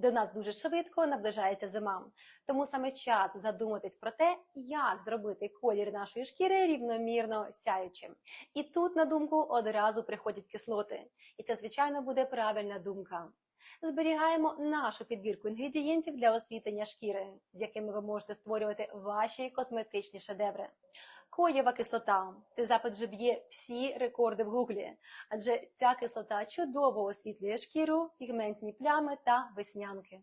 До нас дуже швидко наближається зима, тому саме час задуматись про те, як зробити колір нашої шкіри рівномірно сяючим. І тут на думку одразу приходять кислоти, і це звичайно буде правильна думка. Зберігаємо нашу підбірку інгредієнтів для освітлення шкіри, з якими ви можете створювати ваші косметичні шедеври. Коєва кислота. Цей запит вже б'є всі рекорди в гуглі, адже ця кислота чудово освітлює шкіру, пігментні плями та веснянки.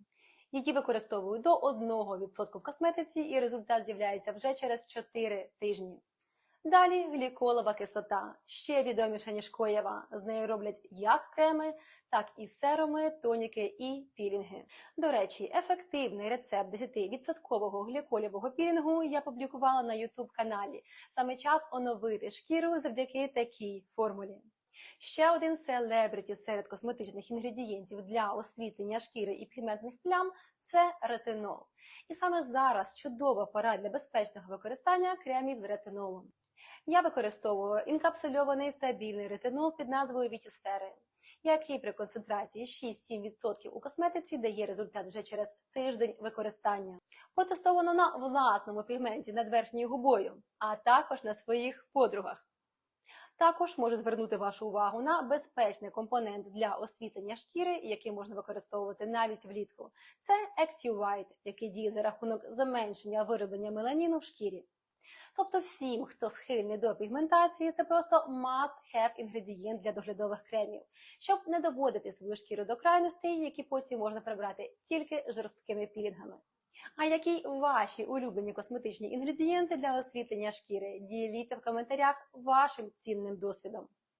Її використовують до 1% в косметиці, і результат з'являється вже через 4 тижні. Далі гліколова кислота, ще відоміша ніж коєва. З нею роблять як креми, так і серуми, тоніки і пілінги. До речі, ефективний рецепт 10% гліколівого пілінгу я публікувала на YouTube каналі. Саме час оновити шкіру завдяки такій формулі. Ще один селебриті серед косметичних інгредієнтів для освітлення шкіри і пігментних плям це ретинол. І саме зараз чудова пора для безпечного використання кремів з ретинолом. Я використовую інкапсульований стабільний ретинол під назвою Вітісфери, який при концентрації 6-7% у косметиці дає результат вже через тиждень використання. Протестовано на власному пігменті над верхньою губою, а також на своїх подругах. Також можу звернути вашу увагу на безпечний компонент для освітлення шкіри, який можна використовувати навіть влітку. Це Active White, який діє за рахунок зменшення вироблення меланіну в шкірі. Тобто всім, хто схильний до пігментації, це просто must-have інгредієнт для доглядових кремів, щоб не доводити свою шкіру до крайностей, які потім можна прибрати тільки жорсткими пілінгами. А які ваші улюблені косметичні інгредієнти для освітлення шкіри? Діліться в коментарях вашим цінним досвідом.